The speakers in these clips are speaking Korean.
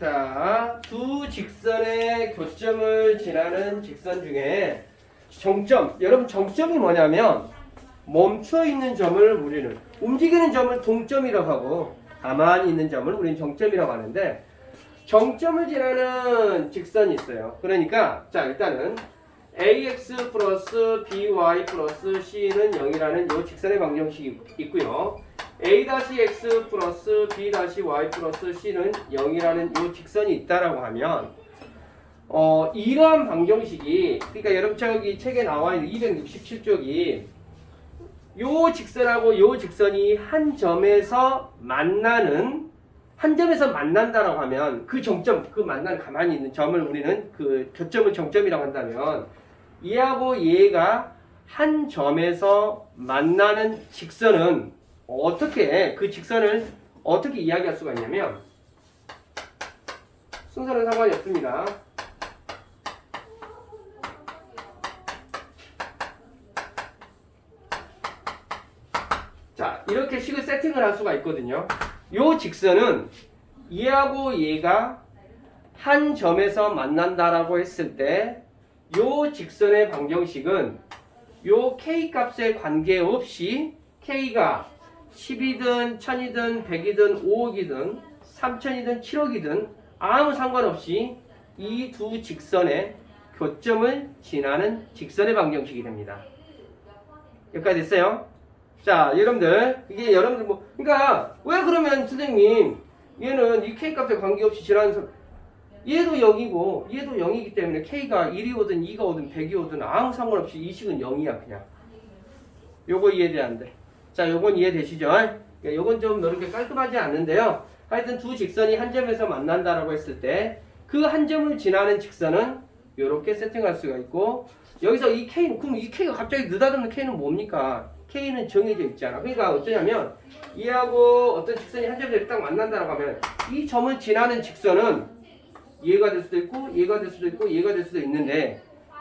자, 두 직선의 교점을 지나는 직선 중에 정점, 여러분 정점이 뭐냐면 멈춰 있는 점을 우리는 움직이는 점을 동점이라고 하고 가만히 있는 점을 우리는 정점이라고 하는데 정점을 지나는 직선이 있어요. 그러니까 자 일단은 ax 플러스 by 플러스 c는 0이라는 이 직선의 방정식이 있고요. a-x 플러스 b-y 플러스 c는 0이라는 이 직선이 있다라고 하면 어 이러한 방정식이 그러니까 여러분 저기 책에 나와 있는 267쪽이 요 직선하고 요 직선이 한 점에서 만나는 한 점에서 만난다라고 하면 그 정점 그 만난 가만히 있는 점을 우리는 그 교점을 정점이라고 한다면 얘하고 얘가 한 점에서 만나는 직선은 어떻게 그 직선을 어떻게 이야기할 수가 있냐면 순서는 상관이 없습니다. 자, 이렇게 식을 세팅을 할 수가 있거든요. 요 직선은 얘하고 얘가 한 점에서 만난다라고 했을 때 요 직선의 방정식은 요 k 값에 관계없이 k가 10이든 1000이든 100이든 5억이든 3000이든 7억이든 아무 상관없이 이 두 직선의 교점을 지나는 직선의 방정식이 됩니다. 여기까지 됐어요? 자, 여러분들, 이게 여러분들 뭐, 그러니까, 왜 그러면 선생님, 얘는 이 K 값에 관계없이 지나는 선, 얘도 0이고, 얘도 0이기 때문에 K가 1이 오든 2가 오든 100이 오든 아무 상관없이 이 식은 0이야, 그냥. 요거 이해돼, 안 돼? 자, 요건 이해되시죠? 그러니까 요건 좀 이렇게 깔끔하지 않는데요. 하여튼 두 직선이 한 점에서 만난다라고 했을 때, 그 한 점을 지나는 직선은 요렇게 세팅할 수가 있고, 여기서 이 K, 그럼 이 K가 갑자기 느닷없는 K는 뭡니까? K는 정해져 있잖아. 그러니까 어쩌냐면 얘하고 어떤 직선이 한 점에서 딱 만난다라고 하면 이 점을 지나는 직선은 얘가 될 수도 있고 얘가 될 수도 있고 얘가 될 수도 있는데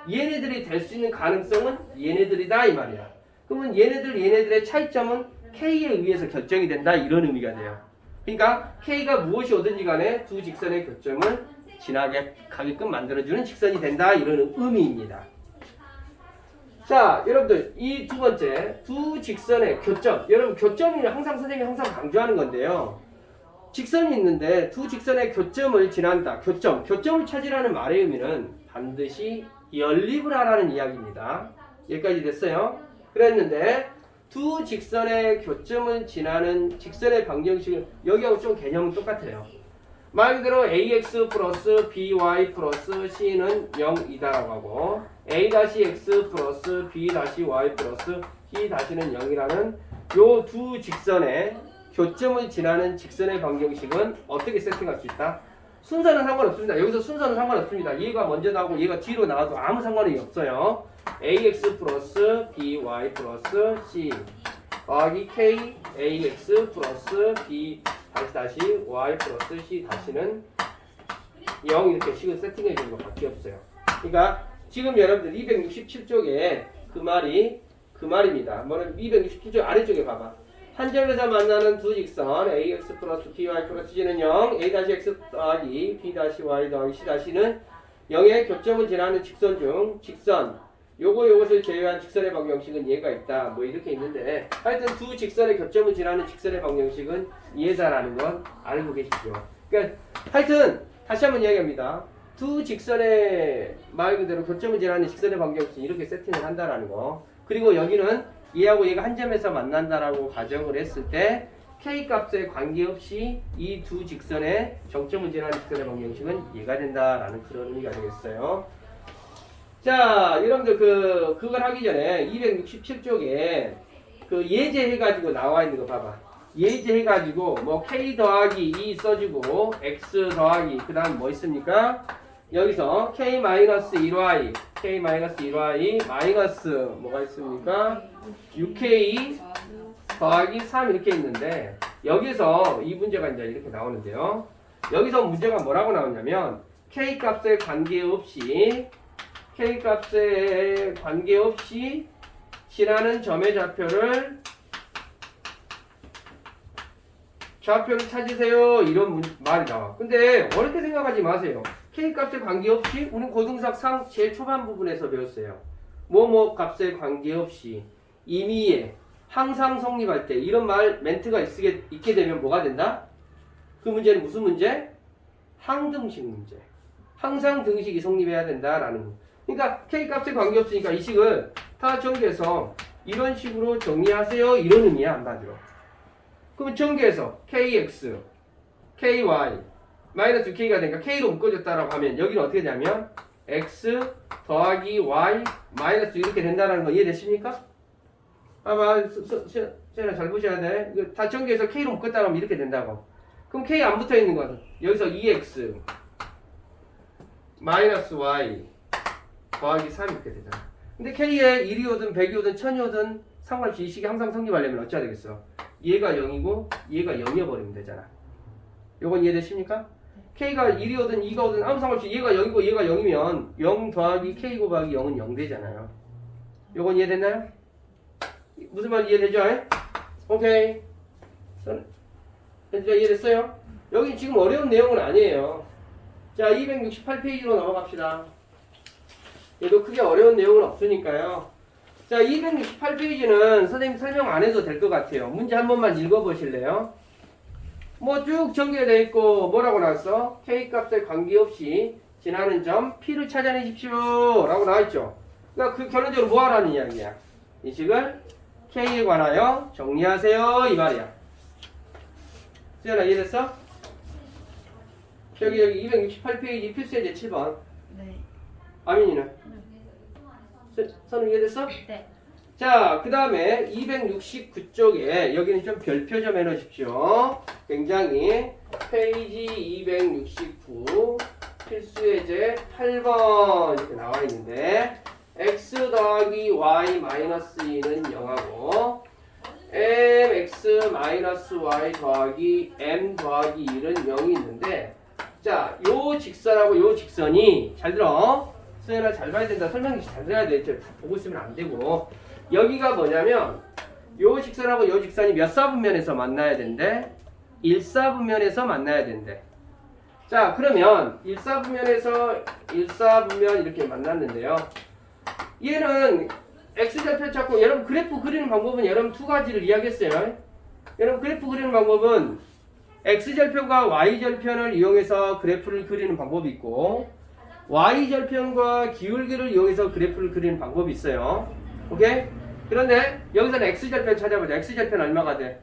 얘네들이 될 수 있는 가능성은 얘네들이다 이 말이야. 그러면 얘네들 얘네들의 차이점은 K에 의해서 결정이 된다 이런 의미가 돼요. 그러니까 K가 무엇이 오든지 간에 두 직선의 교점을 지나게 가게끔 만들어주는 직선이 된다 이런 의미입니다. 자, 여러분들 이 두 번째 두 직선의 교점. 여러분 교점이 항상 선생님이 항상 강조하는 건데요. 직선이 있는데 두 직선의 교점을 지난다. 교점. 교점을 찾으라는 말의 의미는 반드시 연립을 하라는 이야기입니다. 여기까지 됐어요. 그랬는데 두 직선의 교점을 지나는 직선의 방정식은 여기하고 좀 개념은 똑같아요. 말 그대로 ax 플러스 by 플러스 c는 0이다라고 하고 a-x 플러스 b-y 플러스 c-는 0이라는 요 두 직선의 교점을 지나는 직선의 방정식은 어떻게 세팅할 수 있다? 순서는 상관없습니다. 여기서 순서는 상관없습니다. 얘가 먼저 나오고 얘가 뒤로 나와도 아무 상관이 없어요. ax 플러스 by 플러스 c 더하기 k ax 플러스 b 다시 다시 y 플러스 c 다시는 0 이렇게 식을 세팅해 주는 것밖에 없어요. 그러니까 지금 여러분들 267쪽에 그 말이 그 말입니다. 뭐는 267쪽 아래쪽에 봐봐. 한 점에서 만나는 두 직선 ax 플러스 by 플러스 c는 0, a-x 더하기 b-y 더하기 c-는 0의 교점을 지나는 직선 중 직선 요거 요것을 제외한 직선의 방정식은 얘가 있다. 뭐 이렇게 있는데 하여튼 두 직선의 교점을 지나는 직선의 방정식은 얘다라는 건 알고 계십시오. 그러니까 하여튼 다시 한번 이야기합니다. 두 직선의 말 그대로 교점을 지나는 직선의 방정식 이렇게 세팅을 한다라는 거. 그리고 여기는 얘하고 얘가 한 점에서 만난다라고 가정을 했을 때 k 값에 관계없이 이 두 직선의 정점을 지나는 직선의 방정식은 얘가 된다라는 그런 의미가 되겠어요. 자, 여러분들 그 그걸 하기 전에 267쪽에 그 예제 해 가지고 나와 있는 거 봐봐. 예제 해 가지고 뭐 k 더하기 2 써주고 x 더하기 그다음 뭐 있습니까? 여기서 k 마이너스 1y, k 마이너스 1y 마이너스 뭐가 있습니까? 6k 더하기 3 이렇게 있는데 여기서 이 문제가 이제 이렇게 나오는데요. 여기서 문제가 뭐라고 나오냐면 k 값에 관계없이 k 값에 관계없이 지나는 점의 좌표를 좌표를 찾으세요. 이런 문- 말이 나와. 근데 어렵게 생각하지 마세요. K 값에 관계없이 우리는 고등sak 상 제일 초반 부분에서 배웠어요. 뭐뭐 값에 관계없이 임의에 항상 성립할 때 이런 말 멘트가 있게, 있게 되면 뭐가 된다? 그 문제는 무슨 문제? 항등식 문제. 항상 등식이 성립해야 된다라는 거. 그러니까 K 값에 관계없으니까 이 식을 다 정리해서 이런 식으로 정리하세요. 이런 의미야 한마디로. 그럼 전개해서 KX, KY, 마이너스 K가 되니까 K로 묶어졌다라고 하면 여기는 어떻게 되냐면 X 더하기 Y 마이너스 이렇게 된다는 거 이해되십니까? 아마 제가 잘 보셔야 돼. 이거 다 전개해서 K로 묶었다 하면 이렇게 된다고. 그럼 K 안 붙어 있는 거는 여기서 2X 마이너스 Y 더하기 3 이렇게 되잖아. 근데 K에 1이 오든 100이 오든 1000이 오든 상관없이 이 식이 항상 성립하려면 어찌해야 되겠어? 얘가 0이고 얘가 0이어버리면 되잖아. 요건 이해되십니까? K가 1이 오든 2가 오든 아무 상관없이 얘가 0이고 얘가 0이면 0 더하기 K 곱하기 0은 0 되잖아요. 요건 이해됐나요? 무슨 말 이해되죠? 에? 오케이. 저는 현재 이해됐어요? 여기 지금 어려운 내용은 아니에요. 자, 268페이지로 넘어갑시다. 얘도 크게 어려운 내용은 없으니까요. 자, 268페이지는 선생님 설명 안 해도 될 것 같아요. 문제 한 번만 읽어보실래요? 뭐 쭉 전개되어 있고 뭐라고 나왔어? K 값에 관계없이 지나는 점 P를 찾아내십시오 라고 나와있죠. 그러니까 그 결론적으로 뭐 하라는 이야기야? 이 식을 K에 관하여 정리하세요 이 말이야. 수연아 이해됐어? 여기 여기 268페이지 필수예제 7번 네. 아민이는? 선- 선우 이해됐어? 네. 자, 그 다음에 269쪽에 여기는 좀 별표 좀 해놓으십시오. 굉장히 페이지 269 필수예제 8번 이렇게 나와 있는데 x 더하기 y 마이너스 2는 0하고 mx 마이너스 y 더하기 m 더하기 1은 0이 있는데 자, 요 직선하고 요 직선이 잘 들어. 수연아 잘 봐야 된다. 설명이 잘 들어야 돼. 저 보고 있으면 안 되고. 여기가 뭐냐면 요 직선하고 요 직선이 몇 사분면에서 만나야 된대? 1사분면에서 만나야 된대. 자, 그러면 1사분면에서 1사분면 이렇게 만났는데요. 얘는 x좌표 찾고 여러분 그래프 그리는 방법은 여러분 두 가지를 이야기했어요. 여러분 그래프 그리는 방법은 x절편과 y절편을 이용해서 그래프를 그리는 방법이 있고 y절편과 기울기를 이용해서 그래프를 그리는 방법이 있어요. 오케이? 그런데 여기서는 x절편 찾아보자. x절편 얼마가 돼?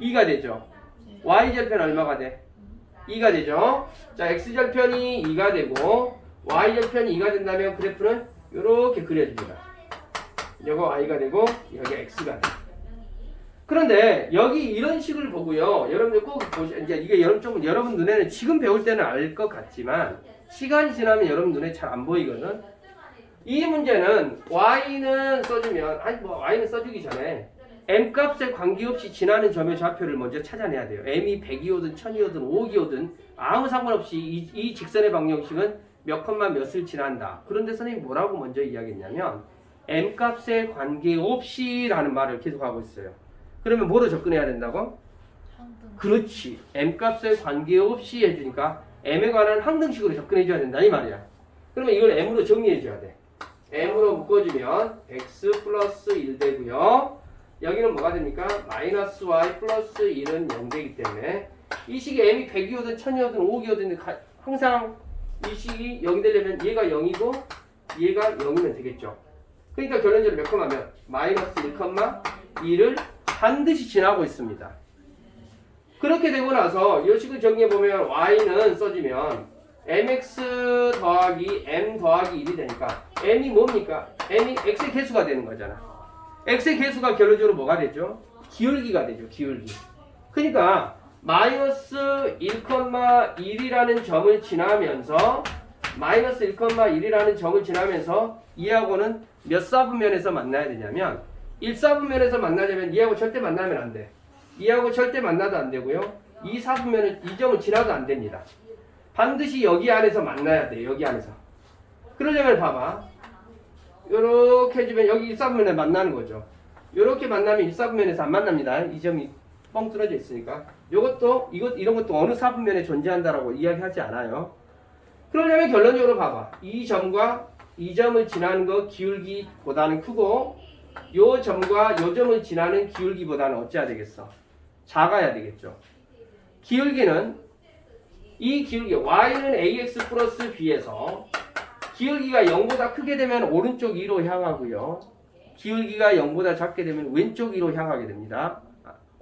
2가 되죠. y절편 얼마가 돼? 2가 되죠. 자, x절편이 2가 되고 y절편이 2가 된다면 그래프는 이렇게 그려집니다. 요거 y가 되고 여기 x가 돼. 그런데 여기 이런 식을 보고요. 여러분들 꼭 보시 이제 이게 여러분 좀 여러분 눈에는 지금 배울 때는 알 것 같지만 시간이 지나면 여러분 눈에 잘 안 보이거든. 이 문제는 y는 써주면 아니 뭐 y는 써주기 전에 m 값에 관계없이 지나는 점의 좌표를 먼저 찾아내야 돼요. m이 100이오든 1000이오든 5억이오든 아무 상관없이 이, 이 직선의 방정식은 몇 컴마 몇을 지난다. 그런데 선생님이 뭐라고 먼저 이야기했냐면 m 값에 관계없이라는 말을 계속 하고 있어요. 그러면 뭐로 접근해야 된다고? 그렇지. m 값에 관계없이 해주니까 m에 관한 항등식으로 접근해줘야 된다 이 말이야. 그러면 이걸 m으로 정리해줘야 돼. M으로 묶어주면 x 플러스 1 되고요. 여기는 뭐가 됩니까? 마이너스 y 플러스 1은 0 되기 때문에 이 식이 m이 100이오든 1000이오든 5억이오든 항상 이 식이 0이 되려면 얘가 0이고 얘가 0이면 되겠죠. 그러니까 결론적으로 몇 컴마면 마이너스 1컴마2를 반드시 지나고 있습니다. 그렇게 되고 나서 이 식을 정리해 보면 y는 써주면 mx 더하기 m 더하기 1이 되니까 m이 뭡니까? m이 x의 개수가 되는 거잖아. x의 개수가 결론적으로 뭐가 되죠? 기울기가 되죠. 기울기. 그러니까 마이너스 1,1이라는 점을 지나면서 마이너스 1,1이라는 점을 지나면서 이하고는 몇 사분면에서 만나야 되냐면 1사분면에서 만나려면 이하고 절대 만나면 안 돼. 이하고 절대 만나도 안 되고요. 2사분면은 이 점을 지나도 안 됩니다. 반드시 여기 안에서 만나야 돼. 여기 안에서. 그러려면 봐봐. 요렇게 해주면 여기 1사분면에 만나는 거죠. 요렇게 만나면 1사분면에서 안 만납니다. 이 점이 뻥 뚫어져 있으니까. 요것도 이것 이런 것도 어느 사분면에 존재한다라고 이야기하지 않아요. 그러려면 결론적으로 봐봐. 이 점과 이 점을 지나는 거 기울기보다는 크고 요 점과 요 점을 지나는 기울기보다는 어찌해야 되겠어? 작아야 되겠죠. 기울기는 이 기울기 y는 ax 플러스 b에서 기울기가 0보다 크게 되면 오른쪽 2로 향하고요. 기울기가 0보다 작게 되면 왼쪽 2로 향하게 됩니다.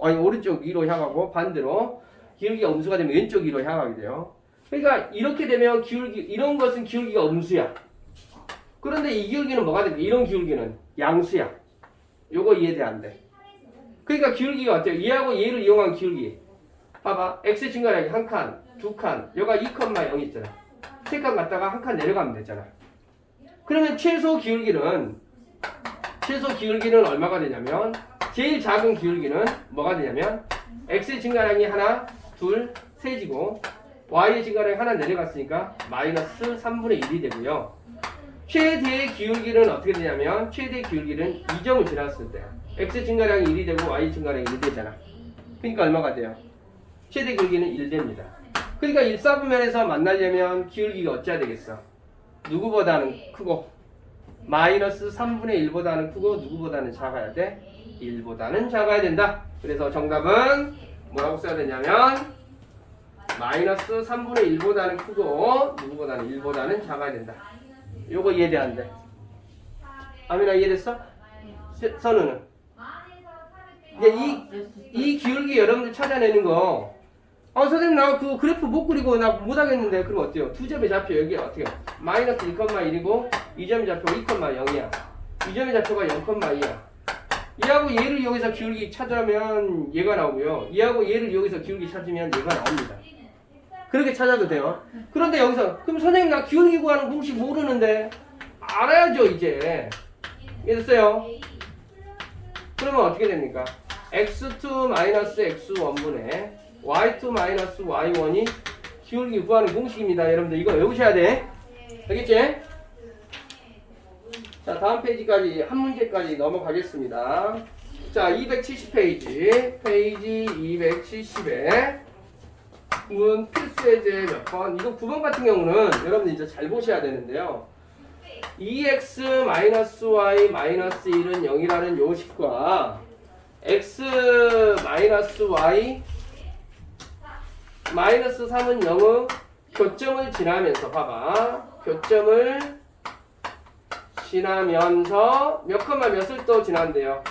아니 오른쪽 2로 향하고 반대로 기울기가 음수가 되면 왼쪽 2로 향하게 돼요. 그러니까 이렇게 되면 기울기 이런 것은 기울기가 음수야. 그런데 이 기울기는 뭐가 됩니까? 이런 기울기는 양수야. 요거 이해돼 안 돼? 그러니까 기울기가 어때요? 얘하고 얘를 이용한 기울기. 봐봐. x 증가량이 한 칸, 두 칸. 여가 2,0 있잖아. 세 칸 갔다가 한 칸 내려가면 되잖아. 그러면 최소 기울기는 최소 기울기는 얼마가 되냐면 제일 작은 기울기는 뭐가 되냐면 x 증가량이 하나, 둘, 세지고 y 증가량이 하나 내려갔으니까 마이너스 3분의 1이 되고요. 최대의 기울기는 어떻게 되냐면 최대 기울기는 2점을 지났을 때 x 증가량이 1이 되고 y 증가량이 1이 되잖아. 그러니까 얼마가 돼요? 최대 기울기는 1 됩니다. 그러니까 1사분면에서 만나려면 기울기가 어찌해야 되겠어? 누구보다는 크고 마이너스 3분의 1보다는 크고 누구보다는 작아야 돼? 1보다는 작아야 된다. 그래서 정답은 뭐라고 써야 되냐면 마이너스 3분의 1보다는 크고 누구보다는 1보다는 작아야 된다. 요거 이해돼 안 돼? 아미나 이해됐어? 세- 선우는? 이제 이, 이 기울기 여러분들 찾아내는 거 아, 선생님, 나 그 그래프 못 그리고 나 못하겠는데. 그럼 어때요? 두 점이 잡혀. 여기 어떻게? 마이너스 1,1이고, 이 점이 잡혀 2,0이야. 이 점이 잡혀가 0,2야. 얘하고 얘를 여기서 기울기 찾으면 얘가 나오고요. 얘하고 얘를 여기서 기울기 찾으면 얘가 나옵니다. 그렇게 찾아도 돼요. 그런데 여기서, 그럼 선생님, 나 기울기 구하는 공식 모르는데. 알아야죠, 이제. 이해됐어요? 그러면 어떻게 됩니까? x2 마이너스 x1분의 y2 마이너스 y1이 기울기 구하는 공식입니다. 여러분들 이거 외우셔야 돼. 알겠지? 자, 다음 페이지까지 한 문제까지 넘어가겠습니다. 자, 270페이지. 페이지 270에 문 필수예제 몇 번? 이거 9번 같은 경우는 여러분들 이제 잘 보셔야 되는데요. 2x 마이너스 y 마이너스 1은 0이라는 요식과 x 마이너스 y 마이너스 3은 0의 교점을 지나면서 봐봐. 교점을 지나면서 몇 컴마 몇을 또 지난대요?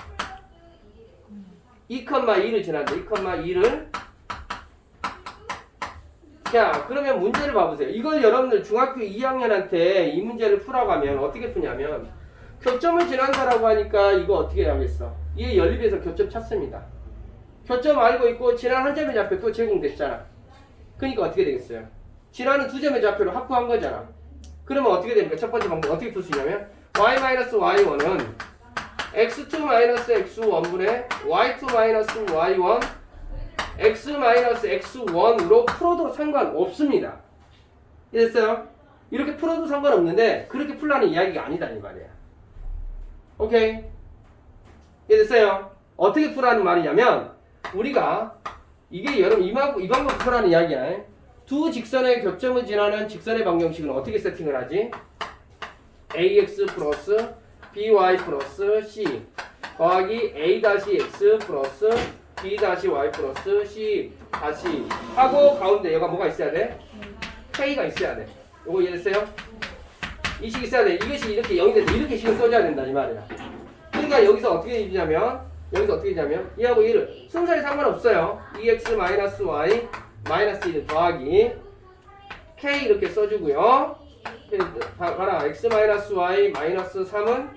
2,2를 지난대. 2,2를. 자 그러면 문제를 봐보세요. 이걸 여러분들 중학교 2학년한테 이 문제를 풀라고 하면 어떻게 푸냐면 교점을 지난다라고 하니까 이거 어떻게 하겠어? 얘 연립에서 교점 찾습니다. 교점 알고 있고 지난 한 점의 좌표 또 제공됐잖아 그러니까 어떻게 되겠어요 지난은 두 점의 좌표를 합구한 거잖아 그러면 어떻게 됩니까 첫 번째 방법 어떻게 풀 수 있냐면 y-y1은 x2-x1분의 y2-y1 x-x1으로 풀어도 상관없습니다. 이해됐어요? 이렇게 풀어도 상관없는데 그렇게 풀라는 이야기가 아니다 이 말이야. 오케이? 이해됐어요? 어떻게 풀라는 말이냐면 우리가 이게 여러분 이, 방- 이 방법 풀라는 이야기야. 두 직선의 교점을 지나는 직선의 방정식은 어떻게 세팅을 하지? ax 플러스 by 플러스 c 더하기 a 다시 x 플러스 b 다시 y 플러스 c 다시 하고 가운데 얘가 뭐가 있어야 돼? k가 있어야 돼. 이거 이해됐어요? 이식 있어야 돼. 이것이 이렇게 0이 돼도 이렇게 식을 써줘야 된다 이 말이야. 그러니까 여기서 어떻게 되냐면 여기서 어떻게 되냐면 얘하고 얘를 순서에 상관없어요. 2x 마이너스 y 마이너스 1 더하기 k 이렇게 써주고요. 봐- 봐라 x 마이너스 y 마이너스 3은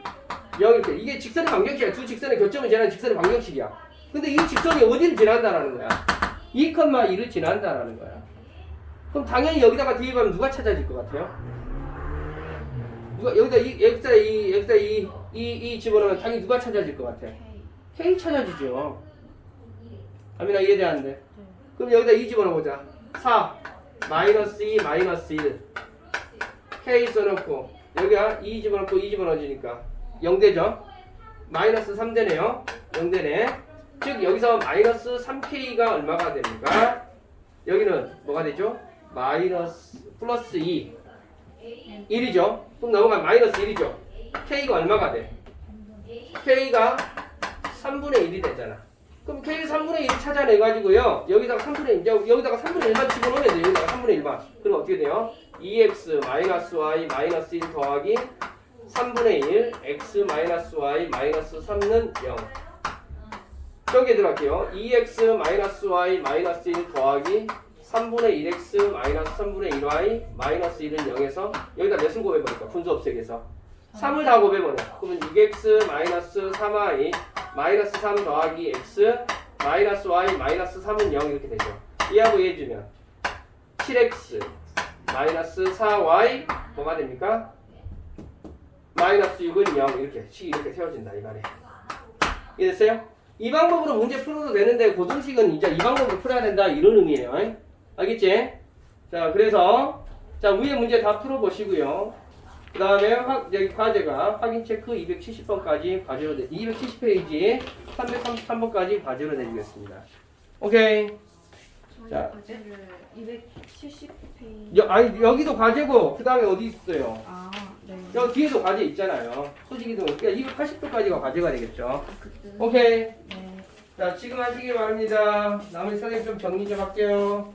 0 이렇게 이게 직선의 방정식이야. 두 직선의 교점을 지나는 직선의 방정식이야. 근데 이 직선이 어디를 지난다라는 거야? 2,2를 지난다라는 거야. 그럼 당연히 여기다가 대입하면 누가 찾아질 것 같아요? 누가 여기다 이 x자 이 x자 이이 이 집어넣으면 당연히 누가 찾아질 것 같아? K 찾아지죠. 아미나 이해되는데? 그럼 여기다 2 집어넣어보자. 4 마이너스 2 마이너스 1 k 써놓고 여기가 2 집어넣고 2 집어넣어지니까 0 되죠? 마이너스 3 되네요. 0 되네. 즉 여기서 마이너스 3k가 얼마가 됩니까? 여기는 뭐가 되죠? 마이너스 플러스 2 1이죠. 그럼 넘어가면 마이너스 1이죠. k가 얼마가 돼? k가 3분의 1이 되잖아. 그럼 k 3분의 1을 찾아내가지고요. 여기다가 3분의 1, 여기다가 3분의 1만 집어넣으면 돼요. 여기다가 3분의 1만. 그럼 어떻게 돼요? 2x 마이너스 y 마이너스 1 더하기 3분의 1 x 마이너스 y 마이너스 3는 0. 여기에 들어갈게요. 2x 마이너스 y 마이너스 1 더하기 3분의 1x 마이너스 3분의 1y 마이너스 1은 0에서 여기다 몇을 곱해버릴까? 분수 없애기에서 3을 다 곱해버려. 그러면 6x 마이너스 3y 마이너스 3 더하기 x 마이너스 y 마이너스 3은 0 이렇게 되죠. 이하고 얘 주면 7x 마이너스 4y 뭐가 됩니까? 마이너스 6은 0 이렇게 식이 이렇게 세워진다 이 말이에요. 이해됐어요? 이 방법으로 문제 풀어도 되는데 고등식은 이제 이 방법으로 풀어야 된다 이런 의미예요. 잉? 알겠지? 자 그래서 자 위에 문제 다 풀어보시고요. 그 다음에 여기 과제가 확인 체크 270번까지 과제로 내 270페이지 333번까지 과제로 내주겠습니다. 오케이. 자. 과제를 270페이지 여, 아니 여기도 과제고 그 다음에 어디 있어요? 아, 네. 여기 뒤에도 과제 있잖아요. 소지기도 그러니까 280도까지가 과제가 되겠죠. 아, 그때. 오케이. 네. 자 지금 하시기 바랍니다. 나머지 선생님 좀 정리 좀 할게요.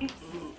x